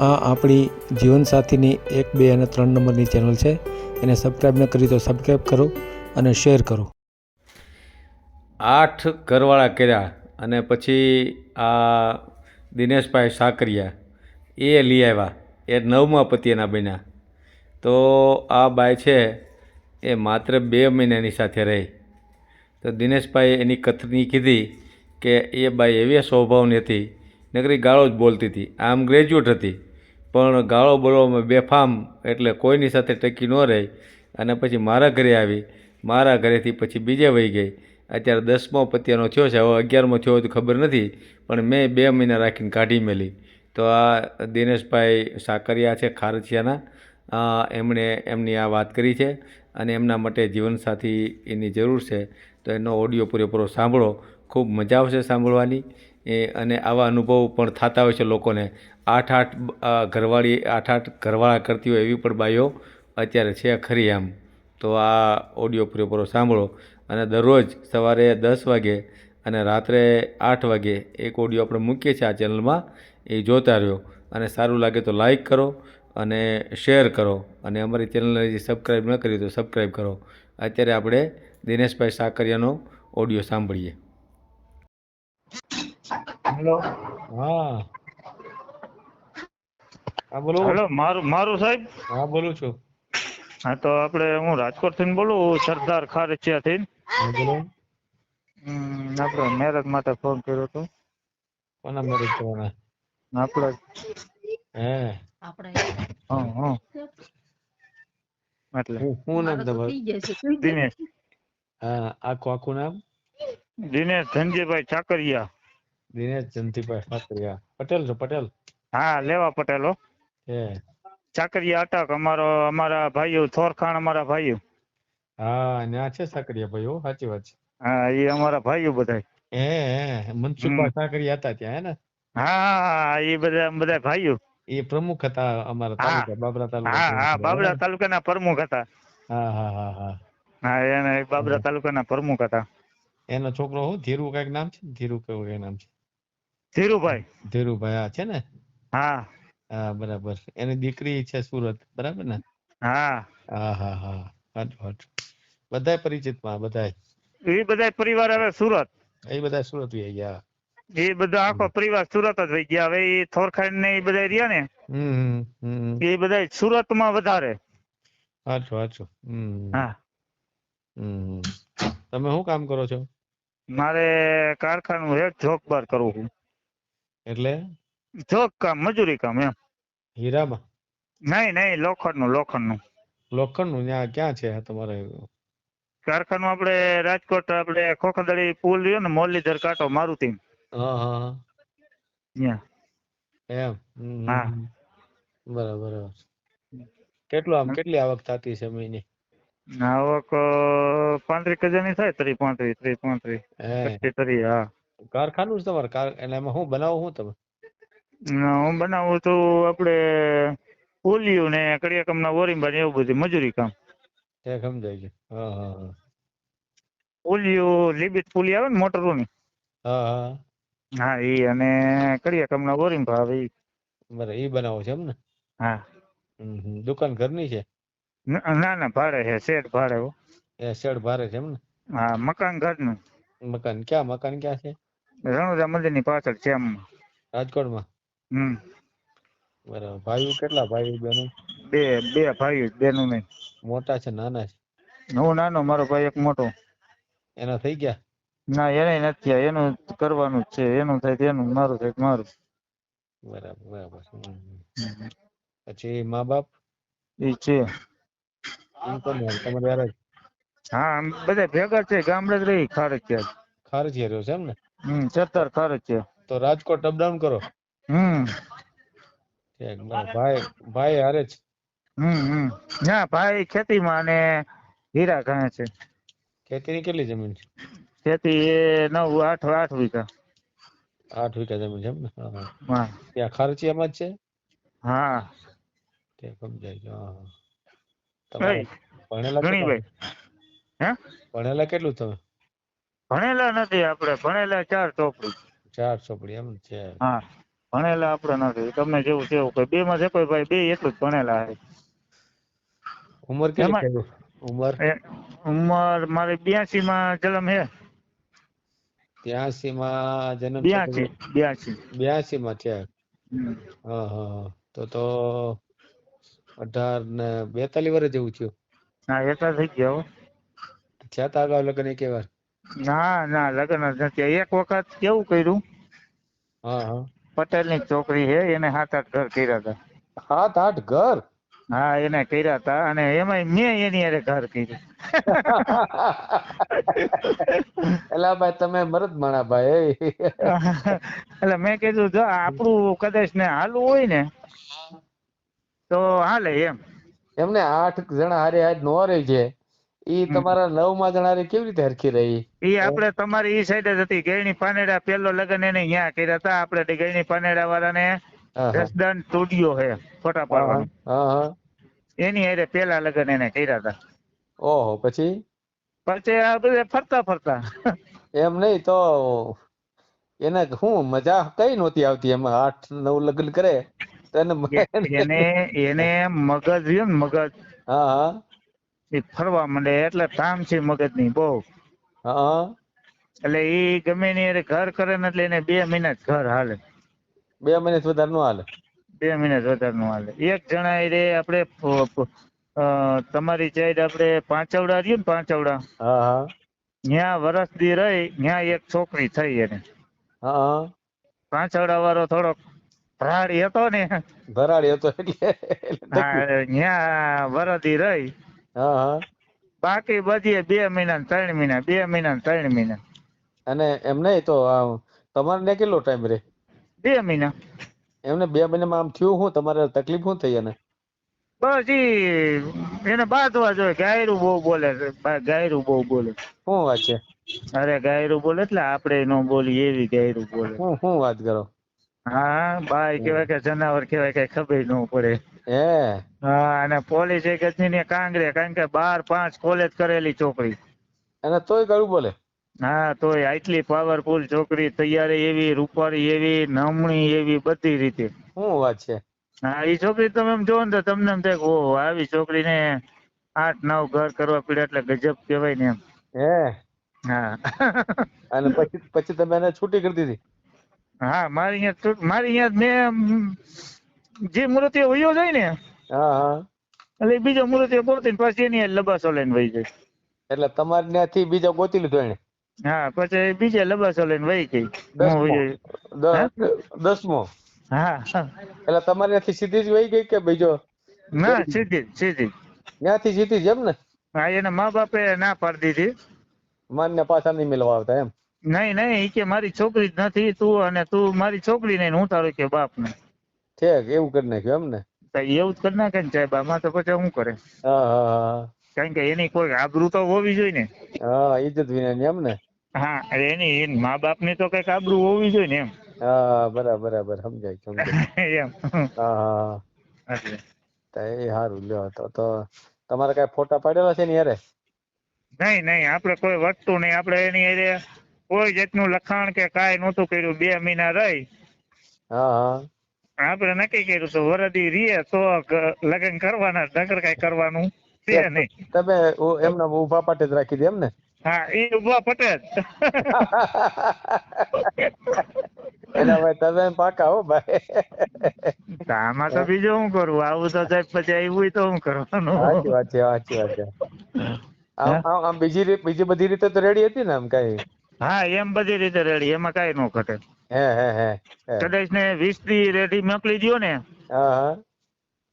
આ આપણી જીવનસાથીની એક, બે અને ત્રણ નંબરની ચેનલ છે. એને સબસ્ક્રાઈબ ન કરી તો સબસ્ક્રાઈબ કરો અને શેર કરો. આઠ ઘરવાળા કર્યા અને પછી આ દિનેશભાઈ સાકરિયા, એ લઈ આવ્યા. એ નવમા પતિના બન્યા. તો આ બાય છે એ માત્ર બે મહિનાની સાથે રહી. તો દિનેશભાઈ એની કથની કીધી કે એ બાઈ એવી સ્વભાવની હતી, નકરી ગાળો જ બોલતી હતી. આમ ગ્રેજ્યુએટ હતી. પણ ગાળો બોલવામાં બેફામ એટલે કોઈની સાથે ટકી ન રહી અને પછી મારા ઘરે આવી. મારા ઘરેથી પછી બીજે વહી ગઈ. અત્યારે દસમો પત્યાનો થયો છે. હવે અગિયારમો થયો તો ખબર નથી, પણ મેં બે મહિના રાખીને કાઢી મેલી. તો આ દિનેશભાઈ સાકરિયા છે ખારચિયાના એમણે એમની આ વાત કરી છે અને એમના માટે જીવનસાથી એની જરૂર છે. તો એનો ઓડિયો પૂરેપૂરો સાંભળો. ખૂબ મજા આવશે સાંભળવાની. એ અને આવા અનુભવ પણ થતા હોય છે લોકોને. આઠ આઠ ઘરવાળી, આઠ આઠ ઘરવાળા કરતી હોય એવી પણ બાઈઓ અત્યારે છે ખરી એમ તો આ ઓડિયો પૂરેપૂરો સાંભળો. અને દરરોજ સવારે દસ વાગે અને રાત્રે આઠ વાગે એક ઓડિયો આપણે મૂકીએ છીએ આ ચેનલમાં, એ જોતા રહ્યો. અને સારું લાગે તો લાઈક કરો અને શેર કરો. અને અમારી ચેનલને જે સબસ્ક્રાઈબ ન કરી તો સબસ્ક્રાઈબ કરો. અત્યારે આપણે દિનેશભાઈ સાકરિયાનો ઓડિયો સાંભળીએ. હેલો. હા. હા બોલો. હેલો મારું મારું સાહેબ? હા બોલું છું. હા તો આપણે હું રાજકોટથી બોલું સરદાર ખારચિયા થી આપણે મેરેજ માટે ફોન કર્યો હતો. કોના મેરેજ કરવાના આપણે હે. હા હા. એટલે. હું નામ તમારું? દિનેશ. હા આખું આખું નામ? દિનેશ ધનજીભાઈ ચાકરિયા. દિનેશ જંતીભાઈ ઠાકરિયા પટેલ છો પટેલ હા લેવા પટેલો હે. ચાકરિયા અટક અમારો અમારા ભાઈઓ થોરખાણ અમારા ભાઈઓ. હા ન્યા છે સાકરિયા ભાઈ સાચી વાત છે. હા એ અમારા ભાઈઓ બધા હે મનસુખભાઈ સાકરિયા હતા ત્યાં હે ને? હા એ બધા બધા ભાઈઓ. એ પ્રમુખ હતા અમારા તાલુકા બાબરા તાલુકા હા હા બાબરા? તાલુકાના પ્રમુખ હતા. હા હા હા હા. હા એને બાબરા તાલુકાના પ્રમુખ હતા. એનો છોકરો હું ધીરુ કંઈક નામ છે? ધીરુ કેવું કઈ નામ છે. ધીરુભાઈ. ધીરુભાઈ હા છે ને? હા. હા બરાબર. એની દીકરી છે સુરત બરાબર ને? હા. હા હા હા. હાચું બધાય પરિચિતમાં બધાય? એ બધા પરિવાર હવે સુરત. એ બધા સુરત વહી ગયા એ બધા આખો પરિવાર સુરત જ થઈ ગયા. હવે એ થોરખાઈ ને એ બધા રહ્યા ને? એ બધા સુરતમાં વધારે. હાચું હાચું હા. હમ. તમે શું કામ કરો છો? મારે કારખાનું હેડ જોક બાર કરવું છે. એટલે? જોબ કામ મજૂરી કામ એમ. હીરામાં? નહીં નહીં લોખંડનું લોખંડનું લોખંડનું ત્યાં ક્યાં છે તમારે? કારખાનું આપણે રાજકોટ આપણે ખોખદડી પુલ રહ્યો ને મુરલીધર કાંટો મારુતિ. હા હા એમ? હા. બરાબર કેટલું આમ કેટલી આવક થતી છે મહિને? આવક પાંત્રીસ હજારની થાય ત્રી પાંત્રીસ ત્રીસ પાંત્રીસ. હા. કારખાનું છે તમારે? કાર એટલે એમાં શું બનાવો શું તમે? ને હું બનાવું તો આપણે ઓલિયું ને કડિયાકામ ના ઓરીંબા ને એવું બધું મજૂરી કામ. એ સમજાય છે. હા હા હા. પુલિયું પુલી આવે ને મોટરોની? હા હા. હા એ અને કડિયાકામ ના ઓરીંબા આવે એ બરાબર એ બનાવો છે એમ ને? હા. દુકાન ઘરની છે? ન- ના ના ભાડે છે શેડ ભાડે એ શેડ ભાડે છે એમ ને? હા મકાન ઘરનું. મકાન ક્યાં મકાન ક્યાં છે? રણુજા મંદિરની પાછળ છે એમ. રાજકોટમાં? હમ. બરાબર. ભાઈઓ કેટલા ભાઈઓ બેનો? બે બે ભાઈઓ બેનો નહીં મોટા છે નાના છે? હું નાનો મારો ભાઈ એક મોટો. એના થઈ ગયા? ના એને નથી થયા. એનું કરવાનું જ છે. એનું થાય તેનું એનું મારું થાય મારું. બરાબર બરાબર. પછી મા બાપ? એ છે. તમારે હા બધા ભેગા છે. ગામડે જ રહી ખારજ ખારજ રહ્યો છે એમ ને? હમ સત્તર છે. તો રાજકોટ અપડાઉન કરો. હમ. ભાઈ ભાઈ હારે છે હમ હમ. ના ભાઈ ખેતીમાં અને હીરા ઘાણે છે. ખેતીની કેટલી જમીન છે? ખેતી એ નવ આઠ આઠ વીઘા. આઠ વીઘા જમીન છે એમ ને? ત્યાં ખારચીયામાં જ છે? હા. તે સમજાય ગયું. ભણેલા કેટલું તમે? ભણેલા નથી આપણે ભણેલા ચાર ચોપડી. ચાર ચોપડી એમ છે. હા ભણેલા આપણે નથી. તમને જેવું છે કોઈ બે માં છે કોઈ ભાઈ બે એટલું જ ભણેલા છે. ઉંમર કેટલી થઈ ઉંમર? ઉંમર મારી બ્યાસી માં જન્મ છે. ત્યાસી માં જન્મ બ્યાસી બ્યાસી બ્યાસી. માં છે. હા હા. તો તો અઢાર ને બેતાલીસ વર્ષ જેવું થયું. હા એટલા થઈ ગયા હો થયા તા અગાઉ લગ્ન એકે વાર ના ના લગ્ન જ નથી. એક વખત કેવું કર્યું? હા હા. પટેલની છોકરી છે એને સાત આઠ ઘર કર્યા હતા. સાત આઠ ઘર? હા એને કર્યા હતા અને એમાં મેં એની અરે ઘર કર્યું. એલા ભાઈ તમે મરદ માણા ભાઈ એટલે મેં કીધું જો આપણું કદાચ ને હાલવું હોય ને તો હાલે એમ. એમને આઠ જણા હારે હારે નો રહી છે. ઈ તમારા નવમાં જણારે કેવી રીતે હરખી રહી? એ આપણે તમારી ઈ સાઈડ જ હતી. ગેરણી પાનેડા પેલો લગ્ન એને અહીંયા કર્યા હતા. આપણે ગેરણી પાનેડા વાળાને. જસદન સ્ટુડિયો હે ફોટા પાડવાનું. એની હારે પેલા લગ્ન એને કર્યા હતા. ઓહો પછી? પછી આ બધે ફરતા ફરતા. એમ નહીં તો એને હું મજા કઈ નહોતી આવતી એમાં આઠ નવ લગ્ન કરે. તો એને એને એને મગજ રહ્યું ને મગજ. હા હા. એ ફરવા માંડે એટલે તામસી છે મગજની બહુ. હા. એટલે એ ગમે ની ઘર કરે ને એટલે એને બે મહિના ઘર હાલે. બે મિનિટ વધારે નો હાલે? બે મહિના વધારે નું હાલે. એક જણા રે આપણે પ- તમારી સાઈડ આપણે પાંચવડા રહ્યું ને પાંચવડા. હા હા. ત્યાં વરસ દી રહી ત્યાં એક છોકરી થઈ એને. હા પાંચવડા વાળો થોડોક ભરાડી હતો ને. ભરાડી હતો એટલે ત્યાં વરદી રહી હા હા. બાકી બધી બે મહિના ને ત્રણ મહિના બે મહિના ને ત્રણ મહિના. અને એમ નહીં તો તમારે ને કેટલો ટાઈમ રે? બે મહિના. એમને બે મહિનામાં આમ થયું શું? તમારે તકલીફ શું થઈ એને? બસ ઈ એને બાંધવા જોઈએ ગાયરું બહુ બોલે ગાયરું બહુ બોલે શું વાત છે? અરે ગાયરું બોલે એટલે આપણે નો બોલી એવી ગાયરું બોલે. શું શું વાત કરો? હા બાય કેવાય કે જનાવર કેવાય કઈ ખબર ન પડે. હે. હા અને પોલીસ એક ને કાંગરે કારણ કે બાર પાંચ કોલેજ કરેલી છોકરી. અને તોય કયું બોલે? હા તોય આટલી પાવરફુલ છોકરી તૈયારી એવી રૂપાળી એવી નમણી એવી બધી રીતે. શું વાત છે? હા એ છોકરી તમે એમ જોવો ને તો તમને એમ થાય ઓહો આવી છોકરીને આઠ નવ ઘર કરવા પડ્યા એટલે ગજબ કહેવાય ને એમ. હે. હા. અને પછી પછી તમે એને છૂટી કરી દીધી? હા મારી અહીંયા મારી અહીંયા મેં જે મૂર્તિઓ વયો જાય ને હા હા. એટલે બીજો મૂર્તિઓ ગોતી પછી એની લબાસો લઈને વહી જાય. એટલે તમારે ત્યાંથી બીજા ગોતી લીધો એને? હા પછી બીજે લબાસો લઈને વહી ગઈ. દસમો. હું. એટલે તમારે ત્યાંથી સીધી જ વહી ગઈ કે બીજો? ના સીધી સીધી. ત્યાંથી સીધી જ એમ ને? હા એના મા બાપે ના પાડી દીધી. માનને પાછા નહીં મેળવા આવતા એમ? નહીં નહીં કે મારી છોકરી જ નથી તું અને તું મારી છોકરી નહીં હું તારો કે બાપ ને ઠેક એવું કરી નાખ્યું એમ ને તો એવું જ કરી નાખે ને સાહેબ આમાં તો પછી શું કરે? હા હા કારણ કે એની કોઈ આબરૂ તો હોવી જોઈએ ને. હા ઇજ્જત વિના એમ ને? હા એની મા બાપની તો કંઈક આબરૂ હોવી જોઈએ ને એમ. હા બરાબર બરાબર સમજાય સમજાય. એમ. હા હા એ સારું લ્યો તો તો તમારે કઈ ફોટા પાડેલા છે ને યારે નહીં નહીં આપણે કોઈ વસ્તુ નહીં. આપણે એની હારે કોઈ જાતનું લખાણ કે કાંઈ નહોતું કર્યું. બે મહિના રહી. હા હા. આપણે નક્કી કર્યું તો વરદી રીએ તો લગ્ન કરવાના નગર કઈ કરવાનું છે નહીં. તમે એમને ઊભા પાટે જ રાખી દે એમ ને હા એ ઊભા પટે. એના ભાઈ તમે પાકા હો ભાઈ. આમાં તો બીજું શું કરું? આવું તો સાહેબ પછી આવ્યું હોય તો શું કરવાનું? સાચી વાત છે સાચી વાત છે. આમ બીજી બીજી બધી રીતે તો રેડી હતી ને આમ કઈ? હા એમ બધી રીતે રેડી એમાં કઈ ન ઘટે. કદાચ ને વીસથી રેડી મોકલી દો ને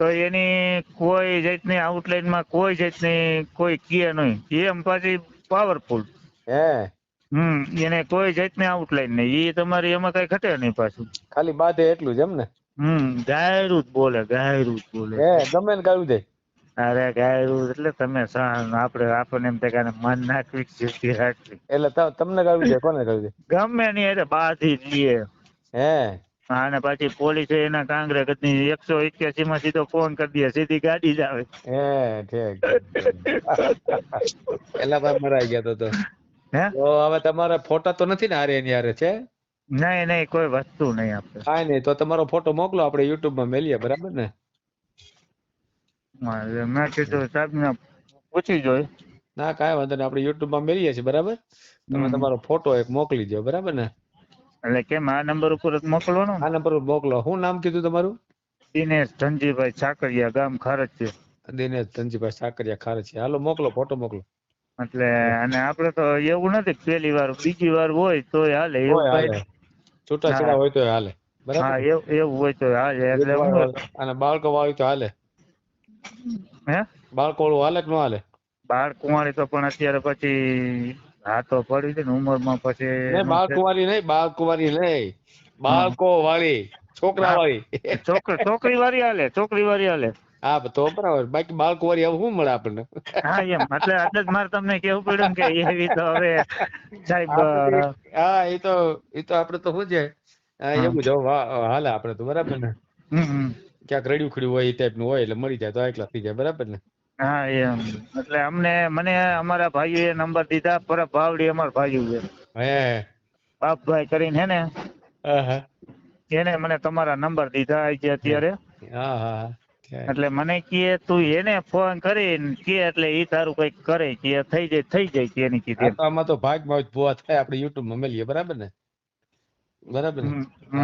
તો એની કોઈ જાતની આઉટલાઈનમાં કોઈ જાતની કોઈ કીએ નહીં. એમ પાછી પાવરફુલ હમ એને કોઈ જાતની આઉટલાઈન નહીં. એ તમારી એમાં કઈ ઘટે નહીં પાછું. ખાલી બાધે એટલું જ એમ ને? હમ ગાયરું જ બોલે ગાયરું જ બોલે. ગમે ને ગાયું દે. અરે ગાયું એટલે તમે આપણે આપણને એમ થાય કે મન નાખવી જીવતી રાખવી. એટલે તમને ગાયું દે કોને ગાયું છે? ગમે નહીં અરે બાથી જઈએ હે? અને પાછી પોલીસ એના કાંગરે ગદની એકસો એક્યાસી માં સીધો ફોન કરી દે સીધી ગાડી જ આવે. હે ઠીક એલા ભાઈ મરાઈ ગયા તો તો. હે? તો હવે તમારા ફોટા તો નથી ને હારે એની હારે છે? નહીં નહીં કોઈ વસ્તુ નહીં આપણે કાંઈ નહીં તો તમારો ફોટો મોકલો આપણે યુટ્યુબમાં મેલીએ બરાબર ને? એટલે મેં કીધું સાહેબને પૂછી જોઈ. ના કાંઈ વાંધો નહીં. આપણે યુટ્યુબમાં મેળીએ છીએ બરાબર? તમે તમારો ફોટો એક મોકલી દો બરાબર ને? એટલે કેમ આ નંબર ઉપર જ મોકલવાનો? આ નંબર ઉપર મોકલો. શું નામ કીધું તમારું? દિનેશ ધનજીભાઈ સાકરિયા ગામ ખારજ છે દિનેશ ધનજીભાઈ સાકરિયા ખારચી હાલો મોકલો ફોટો મોકલો. એટલે અને આપણે તો એવું નથી પેલી પહેલી વાર બીજી વાર હોય તોય હાલે કઈ હાલે. હોય તો હાલે. બરાબર? એવું એવું હોય તો હાલે એટલે અને બાળકો હોય તો હાલે. હે? બાળકો વાળું હાલે કે ન હાલે? બાળ કુંવારી તો પણ અત્યારે પછી હા તો પડી છે ને ઉંમરમાં પછી બાળકુંવારી નહીં બાળકો વાળી નહીં. બાળકો વાળી છોકરા વાળી છોકરી છોકરી વાળી હાલે છોકરી વાળી હાલે. હા તો બરાબર. બાકી બાળકો વાળી હવે શું મળે આપણને? હા એમ. એટલે એટલે જ મારે તમને કેવું પડ્યું કે એવી તો હવે સાહેબ હા એ તો એ તો આપણે તો શું છે. એવું જો હાલે આપણે તો બરાબર ને. હમ. ક્યાંક રડ્યું ખડ્યું હોય એ ટાઈપનું હોય એટલે મળી જાય તો એકલા થઈ જાય બરાબર ને? હા એમ. એટલે અમને મને અમારા ભાઈઓએ નંબર દીધા પર ભાવડી અમારા ભાઈઓ છે. હે. બાપભાઈ કરીને હે ને? એને મને તમારા નંબર દીધા છે અત્યારે. હા હા એટલે મને કહે તું એને ફોન કરીને કે એટલે એ તારું કંઈક કરે કે થઈ જાય થઈ જાય કે એની કીધી. આમાં તો ભાગમાં જ ભૂવા થાય આપણે યુટ્યુબમાં મેલીએ બરાબર ને? બરાબર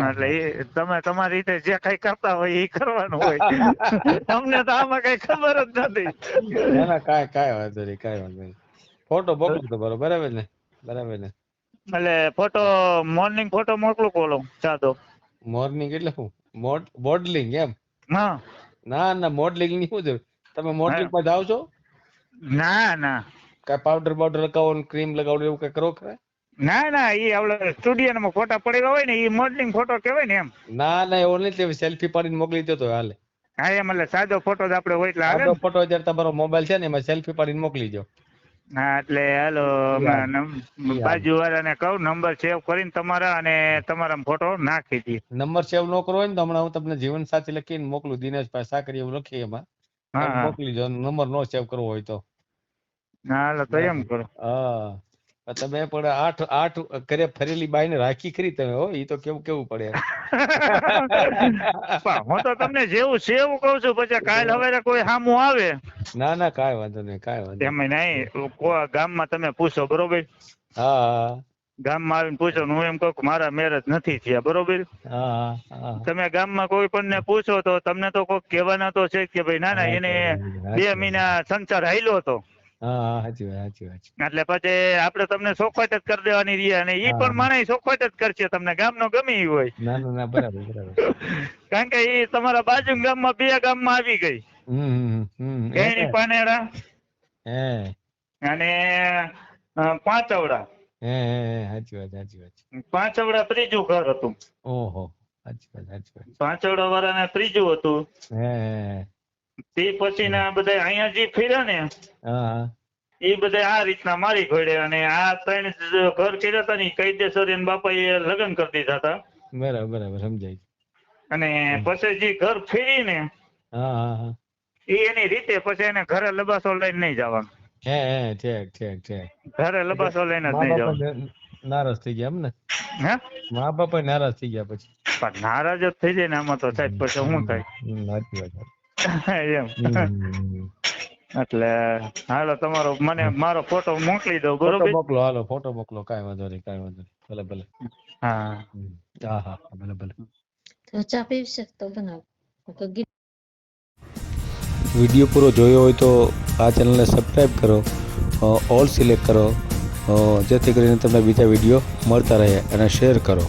એટલે એ તમે તમારી રીતે જે કઈ કરતા હોય એ કરવાનું હોય. તમને તો આમાં કઈ ખબર જ નથી. ના ના કાંઈ કાંઈ વાંધો નહીં કાંઈ વાંધો નહીં. ફોટો મોકલો તમારો બરાબર ને? બરાબર ને? એટલે ફોટો મોર્નિંગ ફોટો મોકલું બોલો સાદો મોર્નિંગ એટલે શું? મોડલિંગ એમ? હા. ના ના મોડલિંગની શું છે તમે મોડલિંગમાં જાઓ છો? ના ના. કાંઈ પાવડર બાવડર લગાવો ક્રીમ લગાવો એવું કઈ કરો ખરા? ના ના એ આપણે સ્ટુડિયો માં ફોટા પડેલા હોય ને એ મોડલિંગ ફોટો કહેવાય ને એમ. ના ના એવો નહીં સેલ્ફી પાડીને મોકલી દો તો હાલે. હા એમ એટલે સાદો ફોટો જ આપણે હોય એટલે સાદો ફોટો જ્યારે તમારો મોબાઈલ છે ને એમાં સેલ્ફી પાડીને મોકલી દો હા એટલે હાલો બાજુ વાળાને કહું નંબર સેવ કરીને તમારા અને તમારા ફોટો નાખી દઈએ નંબર સેવ ન કરવો હોય ને તો હમણાં હું તમને જીવન સાથી લખીને મોકલું દિનેશભાઈ સાકરી એવું લખી એમાં. મોકલી દો નંબર નો સેવ કરવો હોય તો. હાલો તો એમ કરો. હા. તમે પણ આઠ આઠ કરે ફરેલી બાઈને રાખી ખરી તમે હો ઈ તો કેવું કેવું પડે હું તો તમને જેવું છે એવું કહું છું પછી કાલ હવે કોઈ સામું આવે. ના ના કાંઈ વાંધો નહીં કાંઈ વાંધો એમ નહીં. કો- ગામમાં તમે પૂછો બરોબર? હા ગામમાં આવીને પૂછો હું એમ કહું મારા મેરેજ નથી થયા બરોબર? તમે ગામમાં કોઈ પણ ને પૂછો તો તમને તો કોઈ કહેવાના તો છે કે ભાઈ ના ના એને બે મહિના સંસાર હાલ્યો હતો. હા હા સાચી વાત સાચી વાત. એટલે પછી આપણે તમને સોખવટ જ કરી દેવાની રહી અને ઈ પણ માણસ સોખવટ જ કરશે તમને ગામનો ગમે ઈ હોય. ના ના ના બરાબર બરાબર. કારણ કે ઈ તમારા બાજુ ગામમાં બે ગામમાં આવી ગઈ. કેણી પાનેરા હે. અને પાંચવડા. હે સાચી વાત સાચી વાત. પાંચવડા ત્રીજું ઘર હતું. ઓહો સાચી વાત સાચી વાત. પાંચવડા વાળાને ત્રીજું હતું. હે. તે પછી ના બધા અહીંયા જે ફર્યા ને એ બધા આ રીતના મારી ઘોડે અને આ ત્રણ ઘર કર્યા હતા ને ઈ કાયદેસર બાપા એ લગ્ન કરી દીધા હતા. બરાબર બરાબર સમજાય. અને પછી જે ઘર ફેરી ને એ એની રીતે પછી એને ઘરે લબાસો લઈને નહીં જવાનું. હે હે ઠીક ઠીક ઠીક. ઘરે લબાસો લઈને જ નહીં જવાનું. નારાજ થઈ ગયા એમ ને? હે? મા બાપા નારાજ થઈ ગયા પછી. પણ નારાજ જ થઈ જાય ને આમાં તો સાહેબ પછી શું થાય? વાત. એમ. એટલે હાલો તમારો મને મારો ફોટો મોકલી દો બરોબર? મોકલો હાલો ફોટો મોકલો કઈ વાંધો નહીં કઈ વાંધો નહીં. ભલે ભલે. હા. હા હા ભલે ભલે. તો ચા પીવી છે તો બનાવો. વીડિયો પૂરો જોયો હોય તો આ ચેનલને સબસ્ક્રાઈબ કરો ઓલ સિલેક્ટ કરો જેથી કરીને તમને બીજા વીડિયો મળતા રહે અને શેર કરો.